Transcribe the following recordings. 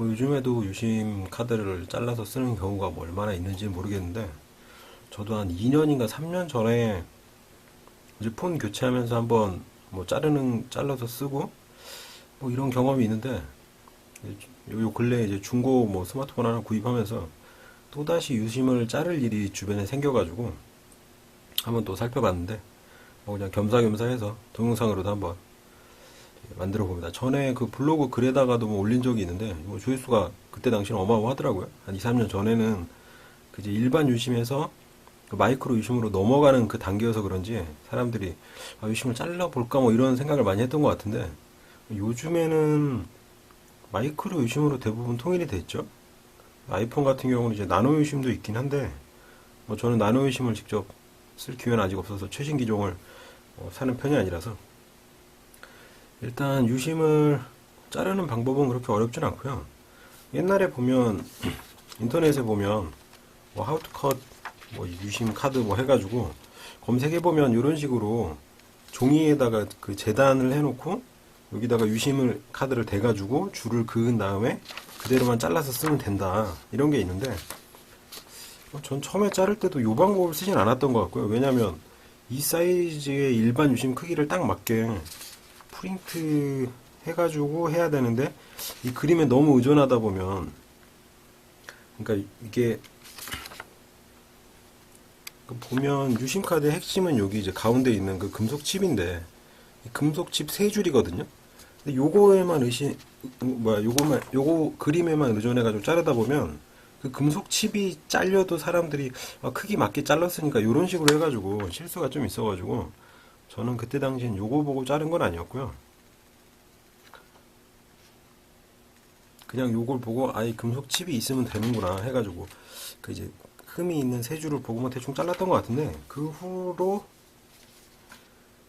뭐 요즘에도 유심 카드를 잘라서 쓰는 경우가 뭐 얼마나 있는지 모르겠는데 저도 한 2년인가 3년 전에 이제 폰 교체하면서 한번 뭐 자르는 잘라서 쓰고 뭐 이런 경험이 있는데 요, 요 근래 이제 중고 뭐 스마트폰 하나 구입하면서 또다시 유심을 자를 일이 주변에 생겨가지고 한번 또 살펴봤는데 뭐 그냥 겸사겸사 해서 동영상으로도 한번 만들어 봅니다. 전에 그 블로그 글에다가도 뭐 올린 적이 있는데 뭐 조회수가 그때 당시는 어마어마하더라고요. 한 2, 3년 전에는 그 이제 일반 유심에서 그 마이크로 유심으로 넘어가는 그 단계여서 그런지 사람들이 아, 유심을 잘라볼까 뭐 이런 생각을 많이 했던 것 같은데 요즘에는 마이크로 유심으로 대부분 통일이 됐죠. 아이폰 같은 경우는 이제 나노 유심도 있긴 한데 뭐 저는 나노 유심을 직접 쓸 기회는 아직 없어서 최신 기종을 어, 사는 편이 아니라서 일단 유심을 자르는 방법은 그렇게 어렵진 않고요. 옛날에 보면 인터넷에 보면 뭐 cut 뭐 유심 카드 뭐 해가지고 검색해 보면 이런 식으로 종이에다가 그 재단을 해놓고 여기다가 유심을 카드를 대가지고 줄을 그은 다음에 그대로만 잘라서 쓰면 된다 이런 게 있는데 어, 전 처음에 자를 때도 이 방법을 쓰진 않았던 것 같고요. 왜냐면 이 사이즈의 일반 유심 크기를 딱 맞게 프린트 해가지고 해야 되는데 이 그림에 너무 의존하다 보면 그러니까 이게 그 보면 유심 카드의 핵심은 여기 이제 가운데 있는 그 금속 칩인데 이 금속 칩 세 줄이거든요. 근데 요거에만 의심 뭐야 요거만 요거 그림에만 의존해가지고 자르다 보면 그 금속 칩이 잘려도 사람들이 아, 크기 맞게 잘랐으니까 이런 식으로 해가지고 실수가 좀 있어가지고 저는 그때 당시엔 요거 보고 자른 건 아니었고요. 그냥 요걸 보고 아이 금속 칩이 있으면 되는구나 해가지고 그 이제 흠이 있는 세 줄을 보고만 대충 잘랐던 것 같은데 그 후로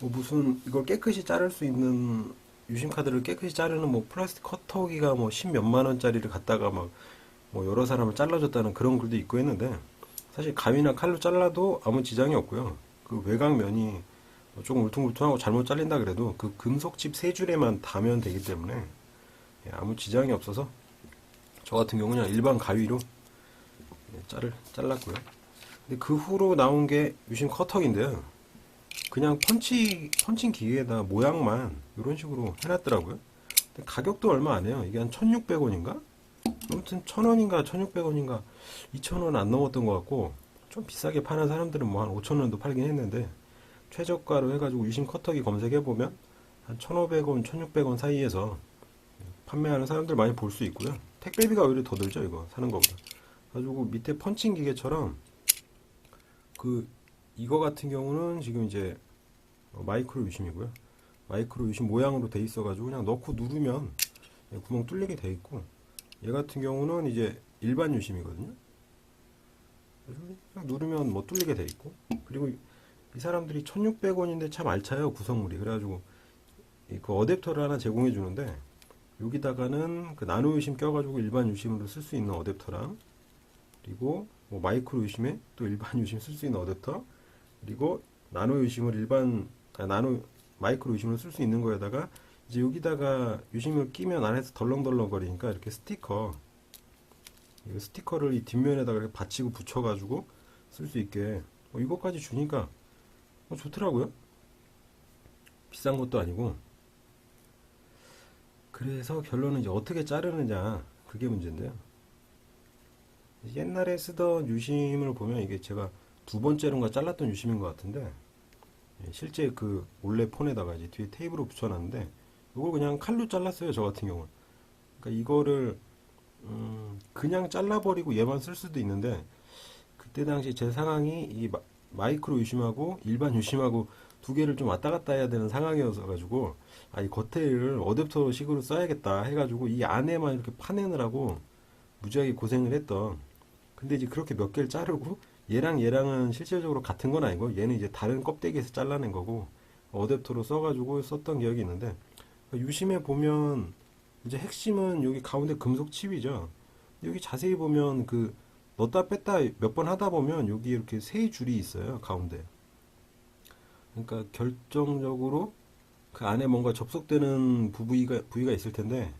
뭐 무슨 이걸 깨끗이 자를 수 있는 유심 카드를 깨끗이 자르는 뭐 플라스틱 커터기가 뭐 십 몇만 원짜리를 갖다가 막 뭐 여러 사람을 잘라줬다는 그런 글도 있고 했는데 사실 가위나 칼로 잘라도 아무 지장이 없고요. 그 외곽면이 뭐 조금 울퉁불퉁하고 잘못 잘린다 그래도 그 금속칩 세 줄에만 닿으면 되기 때문에 예, 아무 지장이 없어서 저 같은 경우는 일반 가위로 예, 자를 잘랐고요. 근데 그 후로 나온 게 유심 커터기인데요. 그냥 펀치 펀칭 기계에다 모양만 이런 식으로 해놨더라고요. 근데 가격도 얼마 안 해요. 이게 한 1,600원인가? 아무튼 1,000원인가 1,600원인가 2,000원 안 넘었던 것 같고 좀 비싸게 파는 사람들은 뭐 한 5,000원도 팔긴 했는데 최저가로 해가지고 유심 커터기 검색해 보면 한 1,500원, 1,600원 사이에서 판매하는 사람들 많이 볼 수 있고요. 택배비가 오히려 더 들죠 이거 사는 거보다. 가지고 밑에 펀칭 기계처럼 그 이거 같은 경우는 지금 이제 어, 마이크로 유심이고요. 마이크로 유심 모양으로 돼 있어가지고 그냥 넣고 누르면 예, 구멍 뚫리게 돼 있고 얘 같은 경우는 이제 일반 유심이거든요. 그냥 누르면 뭐 뚫리게 돼 있고 그리고 이 사람들이 1,600원인데 참 알차요 구성물이. 그래가지고 이그 어댑터를 하나 제공해 주는데 여기다가는 그 나노 유심 껴가지고 일반 유심으로 쓸 수 있는 어댑터랑 그리고 뭐 마이크로 유심에 또 일반 유심 쓸 수 있는 어댑터 그리고 나노 유심을 일반 아, 나노 마이크로 유심을 쓸수 있는 거에다가 이제 여기다가 유심을 끼면 안에서 덜렁덜렁 거리니까 이렇게 스티커 이 스티커를 이 뒷면에다가 이렇게 받치고 붙여가지고 쓸 수 있게 뭐 이것까지 주니까 뭐 좋더라고요. 비싼 것도 아니고 그래서 결론은 이제 어떻게 자르느냐 그게 문제인데요. 옛날에 쓰던 유심을 보면 이게 제가 두 번째로인가 잘랐던 유심인 것 같은데 예, 실제 그 원래 폰에다가 이제 뒤에 테이프로 붙여놨는데 이걸 그냥 칼로 잘랐어요 저 같은 경우는 그러니까 이거를 음, 그냥 잘라버리고 얘만 쓸 수도 있는데 그때 당시 제 상황이 이 마, 마이크로 유심하고 일반 유심하고 두 개를 좀 왔다 갔다 해야 되는 상황이어서 가지고 아 이 겉에를 어댑터 식으로 써야겠다 해가지고 이 안에만 이렇게 파내느라고 무지하게 고생을 했던 근데 이제 그렇게 몇 개를 자르고 얘랑 얘랑은 실질적으로 같은 건 아니고 얘는 이제 다른 껍데기에서 잘라낸 거고 어댑터로 써가지고 썼던 기억이 있는데 유심에 보면 이제 핵심은 여기 가운데 금속 칩이죠. 여기 자세히 보면 그 넣다 뺐다 몇 번 하다 보면 여기 이렇게 세 줄이 있어요 가운데. 그러니까 결정적으로 그 안에 뭔가 접속되는 부위가 부위가 있을 텐데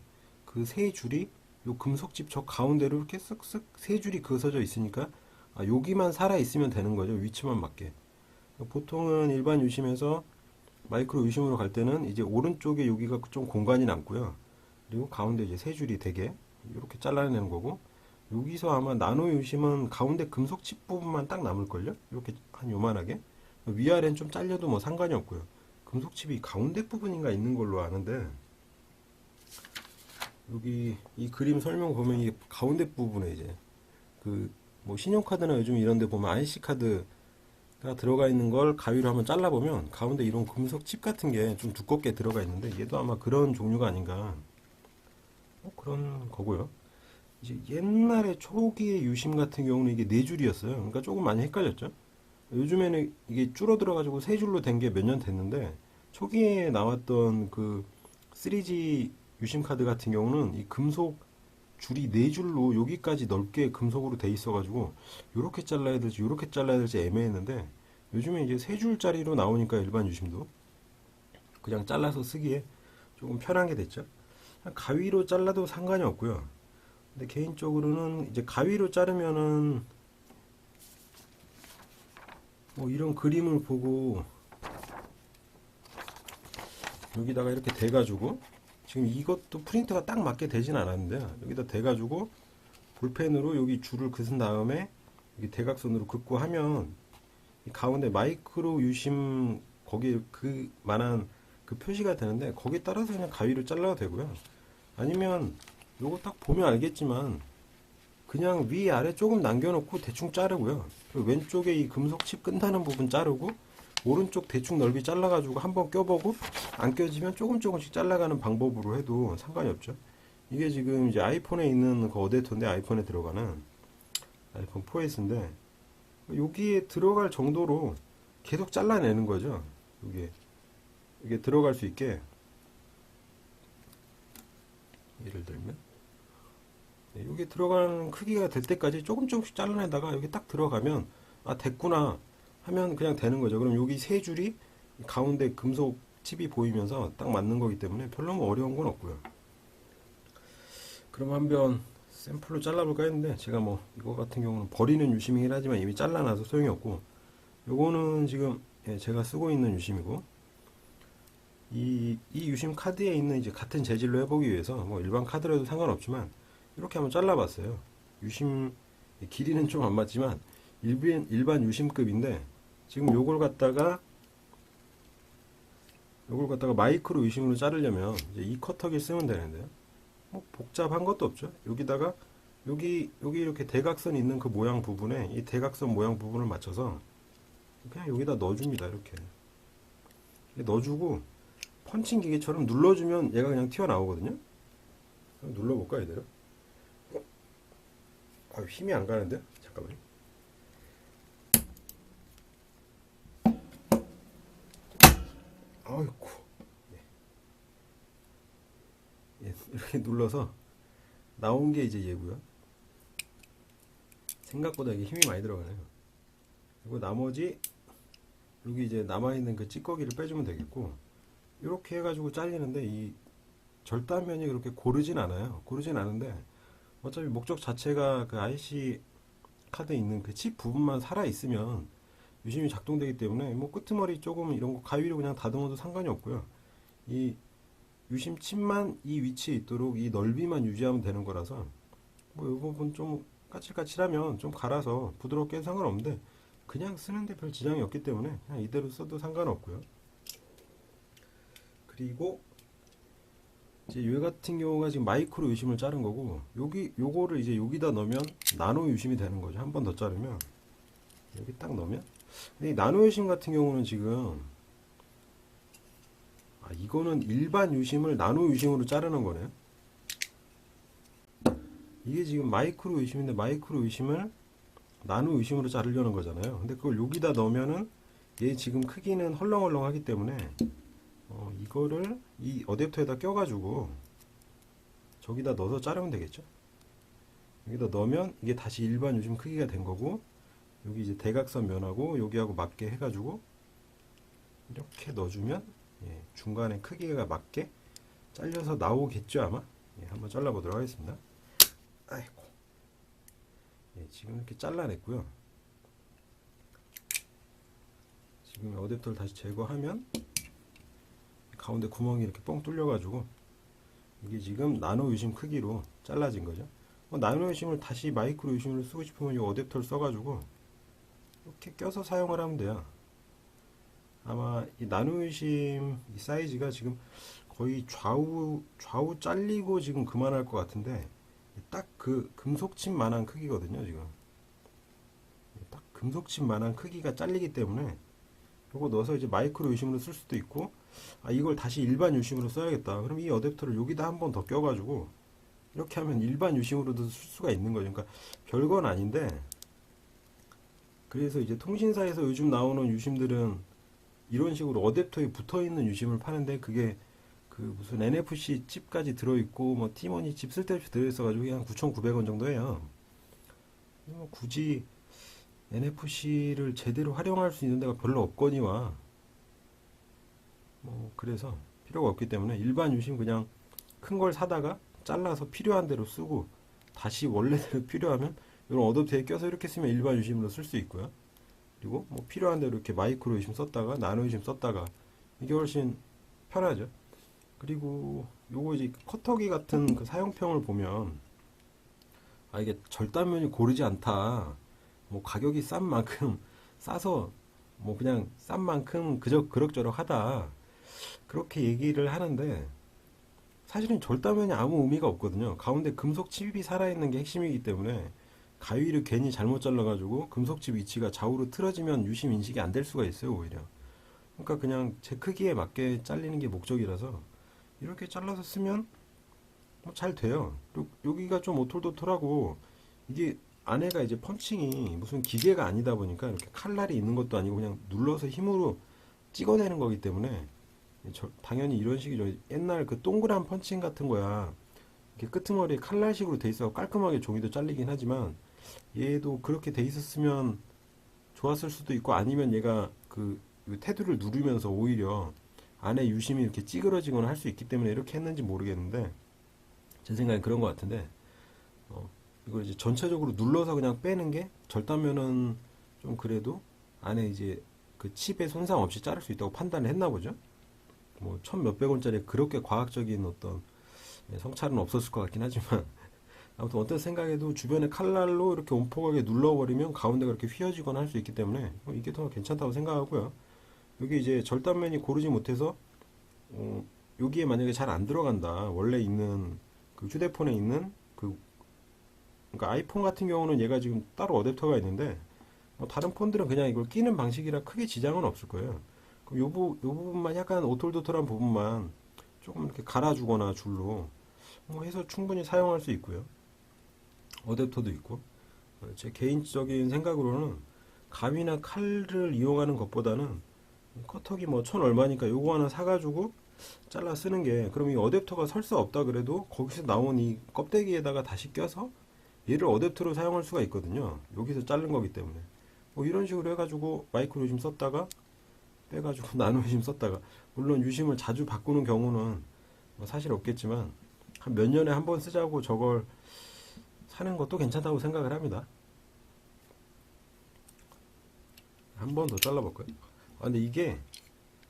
그 세 줄이 요 금속집 저 가운데로 이렇게 쓱쓱 세 줄이 그어져 있으니까 아, 여기만 살아 있으면 되는 거죠. 위치만 맞게. 보통은 일반 유심에서 마이크로 유심으로 갈 때는 이제 오른쪽에 여기가 좀 공간이 남고요. 그리고 가운데 이제 세 줄이 되게 이렇게 잘라내는 거고 여기서 아마 나노 유심은 가운데 금속 칩 부분만 딱 남을걸요? 이렇게 한 요만하게 위아래는 좀 잘려도 뭐 상관이 없고요. 금속 칩이 가운데 부분인가 있는 걸로 아는데 여기 이 그림 설명 보면 이 가운데 부분에 이제 그 뭐 신용카드나 요즘 이런 데 보면 IC 카드가 들어가 있는 걸 가위로 한번 잘라 보면 가운데 이런 금속 칩 같은 게 좀 두껍게 들어가 있는데 얘도 아마 그런 종류가 아닌가 뭐 그런 거고요. 이제 옛날에 초기의 유심 같은 경우는 이게 네 줄이었어요. 그러니까 조금 많이 헷갈렸죠. 요즘에는 이게 줄어들어 가지고 세 줄로 된 게 몇 년 됐는데 초기에 나왔던 그 3G 유심 카드 같은 경우는 이 금속 줄이 네 줄로 여기까지 넓게 금속으로 돼 있어 가지고 요렇게 잘라야 될지 요렇게 잘라야 될지 애매했는데 요즘에 이제 세 줄짜리로 나오니까 일반 유심도 그냥 잘라서 쓰기에 조금 편한 게 됐죠. 가위로 잘라도 상관이 없고요. 근데 개인적으로는 이제 가위로 자르면은 뭐 이런 그림을 보고 여기다가 이렇게 대가지고 지금 이것도 프린터가 딱 맞게 되진 않았는데요. 여기다 대가지고 볼펜으로 여기 줄을 긋은 다음에 여기 대각선으로 긋고 하면 이 가운데 마이크로 유심 거기 그 만한 그 표시가 되는데 거기에 따라서 그냥 가위로 잘라도 되고요. 아니면 요거 딱 보면 알겠지만 그냥 위 아래 조금 남겨놓고 대충 자르고요. 그리고 왼쪽에 이 금속 칩 끝나는 부분 자르고 오른쪽 대충 넓이 잘라가지고 한번 껴보고 안 껴지면 조금 조금씩 잘라가는 방법으로 해도 상관이 없죠. 이게 지금 이제 아이폰에 있는 그 어댑터인데 아이폰에 들어가는 아이폰 4S인데 여기에 들어갈 정도로 계속 잘라내는 거죠. 이게 이게 들어갈 수 있게 예를 들면 네, 여기 들어가는 크기가 될 때까지 조금 조금씩 잘라내다가 여기 딱 들어가면 아 됐구나 하면 그냥 되는 거죠. 그럼 여기 세 줄이 가운데 금속 칩이 보이면서 딱 맞는 거기 때문에 별로 뭐 어려운 건 없고요. 그럼 한번 샘플로 잘라볼까 했는데 제가 뭐 이거 같은 경우는 버리는 유심이긴 하지만 이미 잘라놔서 소용이 없고 요거는 지금 예, 제가 쓰고 있는 유심이고 이, 이 유심 카드에 있는 이제 같은 재질로 해보기 위해서 뭐 일반 카드라도 상관없지만 이렇게 한번 잘라봤어요. 유심 길이는 좀 안 맞지만 일반 일반 유심급인데 지금 요걸 갖다가 요걸 갖다가 마이크로 유심으로 자르려면 이 커터기를 쓰면 되는데요. 뭐 복잡한 것도 없죠. 여기다가 여기 여기 이렇게 대각선 있는 그 모양 부분에 이 대각선 모양 부분을 맞춰서 그냥 여기다 넣어줍니다. 이렇게 넣어주고 펀칭 기계처럼 눌러주면 얘가 그냥 튀어나오거든요. 눌러볼까 얘들아? 아 힘이 안 가는데? 잠깐만요. 아이고. 예. 예, 이렇게 눌러서 나온 게 이제 얘고요. 생각보다 이게 힘이 많이 들어가네요. 그리고 나머지 여기 이제 남아있는 그 찌꺼기를 빼주면 되겠고 이렇게 해가지고 잘리는데 이 절단면이 그렇게 고르진 않아요. 고르진 않은데 어차피 목적 자체가 그 IC 카드에 있는 그 칩 부분만 살아 있으면 유심히 작동되기 때문에 뭐 끄트머리 조금 이런 거 가위로 그냥 다듬어도 상관이 없고요. 이 유심 칩만 이 위치에 있도록 이 넓이만 유지하면 되는 거라서 뭐 이 부분 좀 까칠까칠하면 좀 갈아서 부드럽게 상관없는데 그냥 쓰는데 별 지장이 없기 때문에 그냥 이대로 써도 상관없고요. 그리고 이제 얘 같은 경우가 지금 마이크로 유심을 자른 거고 여기 요거를 이제 여기다 넣으면 나노 유심이 되는 거죠. 한 번 더 자르면 여기 딱 넣으면 근데 이 나노 유심 같은 경우는 지금 아 이거는 일반 유심을 나노 유심으로 자르는 거네요. 이게 지금 마이크로 유심인데 마이크로 유심을 나노 유심으로 자르려는 거잖아요. 근데 그걸 여기다 넣으면은 얘 지금 크기는 헐렁헐렁하기 때문에 어, 이거를 이 어댑터에다 껴가지고 저기다 넣어서 자르면 되겠죠. 여기다 넣으면 이게 다시 일반 요즘 크기가 된 거고 여기 이제 대각선 면하고 여기하고 맞게 해가지고 이렇게 넣어주면 예, 중간에 크기가 맞게 잘려서 나오겠죠 아마 예, 한번 잘라보도록 하겠습니다. 아이고. 예, 지금 이렇게 잘라냈고요. 지금 어댑터를 다시 제거하면 가운데 구멍이 이렇게 뻥 뚫려가지고 이게 지금 나노 유심 크기로 잘라진 거죠. 뭐 나노 유심을 다시 마이크로 유심으로 쓰고 싶으면 이 어댑터를 써가지고 이렇게 껴서 사용을 하면 돼요. 아마 이 나노 유심 이 사이즈가 지금 거의 좌우 좌우 잘리고 지금 그만할 것 같은데 딱 그 금속칩만한 크기거든요 지금 딱 금속칩만한 크기가 잘리기 때문에 요거 넣어서 이제 마이크로 유심으로 쓸 수도 있고 아 이걸 다시 일반 유심으로 써야겠다 그럼 이 어댑터를 여기다 한 번 더 껴가지고 이렇게 하면 일반 유심으로도 쓸 수가 있는 거죠 그러니까 별건 아닌데 그래서 이제 통신사에서 요즘 나오는 유심들은 이런 식으로 어댑터에 붙어 있는 유심을 파는데 그게 그 무슨 NFC 칩까지 들어있고 뭐 티머니 칩 쓸데없이 들어있어가지고 그냥 9,900원 정도 해요. 뭐 굳이 NFC를 제대로 활용할 수 있는 데가 별로 없거니와 뭐 그래서 필요가 없기 때문에 일반 유심 그냥 큰 걸 사다가 잘라서 필요한 대로 쓰고 다시 원래대로 필요하면 이런 어댑터에 껴서 이렇게 쓰면 일반 유심으로 쓸 수 있고요. 그리고 뭐 필요한 대로 이렇게 마이크로 유심 썼다가 나노 유심 썼다가 이게 훨씬 편하죠. 그리고 요거 이제 커터기 같은 그 사용평을 보면 아 이게 절단면이 고르지 않다. 뭐 가격이 싼 만큼 싸서 뭐 그냥 싼 만큼 그저 그럭저럭 하다. 그렇게 얘기를 하는데 사실은 절단면이 아무 의미가 없거든요. 가운데 금속 칩이 살아있는 게 핵심이기 때문에 가위를 괜히 잘못 잘라가지고 금속 칩 위치가 좌우로 틀어지면 유심 인식이 안 될 수가 있어요, 오히려. 그러니까 그냥 제 크기에 맞게 잘리는 게 목적이라서 이렇게 잘라서 쓰면 뭐잘 돼요. 여기가 좀 오톨도톨하고 이게 안에가 이제 펀칭이 무슨 기계가 아니다 보니까 이렇게 칼날이 있는 것도 아니고 그냥 눌러서 힘으로 찍어내는 거기 때문에 저- 당연히 이런 식이죠. 옛날 그 동그란 펀칭 같은 거야. 이렇게 끄트머리에 칼날식으로 돼 있어 깔끔하게 종이도 잘리긴 하지만 얘도 그렇게 돼 있었으면 좋았을 수도 있고 아니면 얘가 그 테두를 누르면서 오히려 안에 유심이 이렇게 찌그러지거나 할 수 있기 때문에 이렇게 했는지 모르겠는데 제 생각엔 그런 것 같은데 어, 이걸 이제 전체적으로 눌러서 그냥 빼는 게 절단면은 좀 그래도 안에 이제 그 칩에 손상 없이 자를 수 있다고 판단을 했나 보죠. 뭐 천 몇백 원짜리 그렇게 과학적인 어떤 예, 성찰은 없었을 것 같긴 하지만 아무튼 어떤 생각에도 주변에 칼날로 이렇게 온폭하게 눌러버리면 가운데가 이렇게 휘어지거나 할 수 있기 때문에 뭐 이게 더 괜찮다고 생각하고요. 여기 이제 절단면이 고르지 못해서 어, 여기에 만약에 잘 안 들어간다. 원래 있는 그 휴대폰에 있는 그 그러니까 아이폰 같은 경우는 얘가 지금 따로 어댑터가 있는데 뭐 다른 폰들은 그냥 이걸 끼는 방식이라 크게 지장은 없을 거예요. 그럼 요, 부, 요 부분만 약간 오톨도톨한 부분만 조금 이렇게 갈아주거나 줄로 뭐 해서 충분히 사용할 수 있고요. 어댑터도 있고 어, 제 개인적인 생각으로는 가위나 칼을 이용하는 것보다는 커터기 뭐 천 얼마니까 요거 하나 사가지고 잘라 쓰는 게 그럼 이 어댑터가 설사 없다 그래도 거기서 나온 이 껍데기에다가 다시 껴서 얘를 어댑터로 사용할 수가 있거든요. 여기서 자른 거기 때문에 뭐 이런 식으로 해가지고 마이크로 유심 썼다가 빼가지고 나노 유심 썼다가 물론 유심을 자주 바꾸는 경우는 뭐 사실 없겠지만 한 몇 년에 한 번 쓰자고 저걸 사는 것도 괜찮다고 생각을 합니다. 한 번 더 잘라볼까요? 아, 근데 이게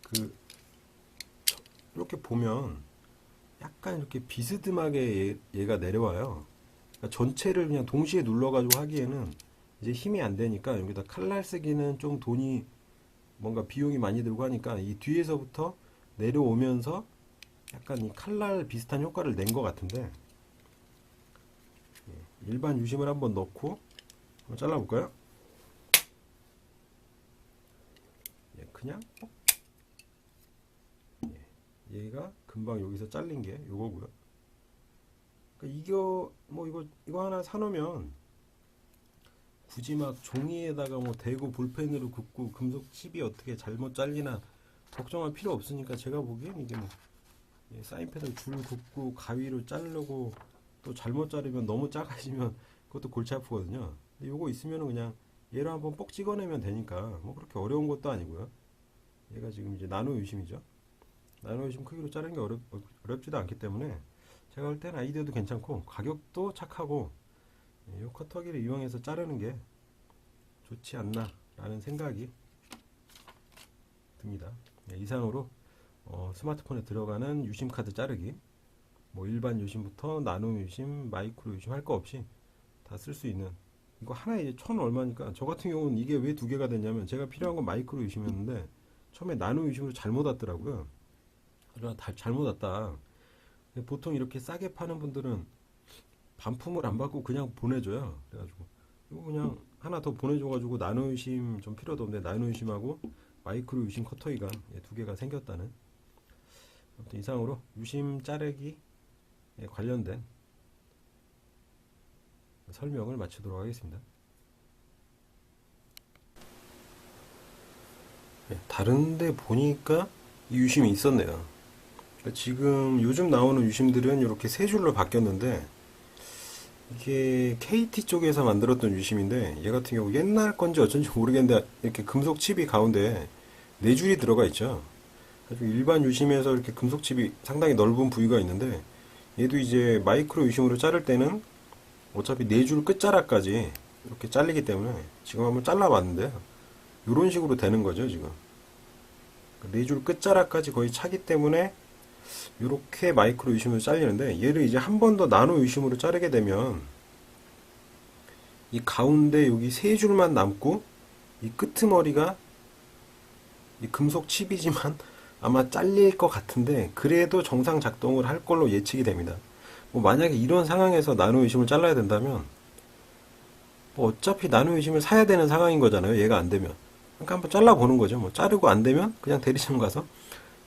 그 이렇게 보면 약간 이렇게 비스듬하게 얘, 가 내려와요. 그러니까 전체를 그냥 동시에 눌러가지고 하기에는 이제 힘이 안 되니까 여기다 칼날 쓰기는 좀 돈이 뭔가 비용이 많이 들고 하니까 이 뒤에서부터 내려오면서 약간 이 칼날 비슷한 효과를 낸 것 같은데 예, 일반 유심을 한번 넣고 한번 잘라볼까요? 예, 그냥 어? 예, 얘가 금방 여기서 잘린 게 요거고요. 그러니까 이거 뭐 이거 이거 하나 사놓으면 굳이 막 종이에다가 뭐 대고 볼펜으로 긋고 금속 칩이 어떻게 잘못 잘리나 걱정할 필요 없으니까 제가 보기엔 이게 뭐 예, 사인펜을 줄 긋고 가위로 자르고 또 잘못 자르면 너무 작아지면 그것도 골치 아프거든요. 근데 요거 있으면은 그냥 얘로 한번 뻑 찍어내면 되니까 뭐 그렇게 어려운 것도 아니고요. 얘가 지금 이제 나노 유심이죠. 나노 유심 크기로 자르는 게 어렵, 어렵지도 않기 때문에 제가 볼 때는 아이디어도 괜찮고 가격도 착하고 이 커터기를 이용해서 자르는 게 좋지 않나 라는 생각이 듭니다. 네, 이상으로 어, 스마트폰에 들어가는 유심 카드 자르기 뭐 일반 유심부터 나노 유심, 마이크로 유심 할 거 없이 다 쓸 수 있는 이거 하나에 이제 천 얼마니까 저 같은 경우는 이게 왜 두 개가 됐냐면 제가 필요한 건 마이크로 유심이었는데 처음에 나노 유심으로 잘못 왔더라고요. 그러나 다 잘못 왔다. 보통 이렇게 싸게 파는 분들은 반품을 안 받고 그냥 보내줘요. 그래가지고 이거 그냥 하나 더 보내줘가지고 나노 유심 좀 필요도 없는데 나노 유심하고 마이크로 유심 커터기가 예, 두 개가 생겼다는 아무튼 이상으로 유심 자르기 에 관련된 설명을 마치도록 하겠습니다. 예, 다른데 보니까 이 유심이 있었네요. 그러니까 지금 요즘 나오는 유심들은 이렇게 세 줄로 바뀌었는데 이게 KT 쪽에서 만들었던 유심인데 얘 같은 경우 옛날 건지 어쩐지 모르겠는데 이렇게 금속 칩이 가운데 네 줄이 들어가 있죠. 일반 유심에서 이렇게 금속 칩이 상당히 넓은 부위가 있는데 얘도 이제 마이크로 유심으로 자를 때는 어차피 네 줄 끝자락까지 이렇게 잘리기 때문에 지금 한번 잘라봤는데 이런 식으로 되는 거죠 지금 네 줄 끝자락까지 거의 차기 때문에 이렇게 마이크로 유심으로 잘리는데 얘를 이제 한 번 더 나노 유심으로 자르게 되면 이 가운데 여기 세 줄만 남고 이 끄트머리가 이 금속 칩이지만 아마 잘릴 것 같은데 그래도 정상 작동을 할 걸로 예측이 됩니다. 뭐 만약에 이런 상황에서 나노 유심을 잘라야 된다면 뭐 어차피 나노 유심을 사야 되는 상황인 거잖아요. 얘가 안 되면. 그러니까 한번 잘라 보는 거죠. 뭐 자르고 안 되면 그냥 대리점 가서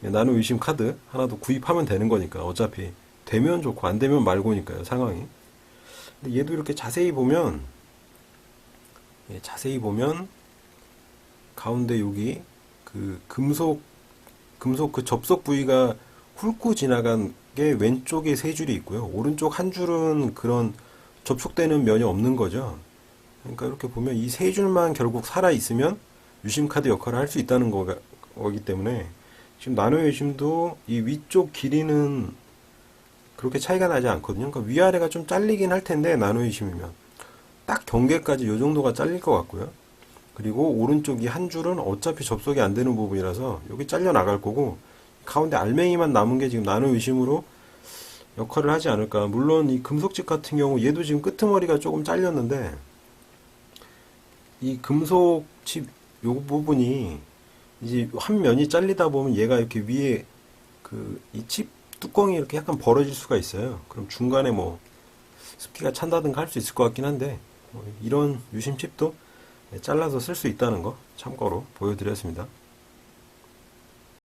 나노 유심 카드 하나 더 구입하면 되는 거니까 어차피 되면 좋고 안 되면 말고니까요. 상황이. 근데 얘도 이렇게 자세히 보면 예, 자세히 보면 가운데 여기 그 금속 금속 그 접속 부위가 훑고 지나간 게 왼쪽에 세 줄이 있고요. 오른쪽 한 줄은 그런 접촉되는 면이 없는 거죠. 그러니까 이렇게 보면 이 세 줄만 결국 살아 있으면 유심 카드 역할을 할 수 있다는 거기 때문에 지금 나노 유심도 이 위쪽 길이는 그렇게 차이가 나지 않거든요. 그러니까 위아래가 좀 잘리긴 할 텐데 나노 유심이면 딱 경계까지 이 정도가 잘릴 것 같고요. 그리고 오른쪽 이 한 줄은 어차피 접속이 안 되는 부분이라서 여기 잘려 나갈 거고 가운데 알맹이만 남은 게 지금 나노 유심으로 역할을 하지 않을까. 물론 이 금속집 같은 경우 얘도 지금 끄트머리가 조금 잘렸는데 이 금속칩 요 부분이 이제 한 면이 잘리다 보면 얘가 이렇게 위에 그 이 칩 뚜껑이 이렇게 약간 벌어질 수가 있어요. 그럼 중간에 뭐 습기가 찬다든가 할 수 있을 것 같긴 한데 뭐 이런 유심칩도 잘라서 쓸 수 있다는 거 참고로 보여드렸습니다.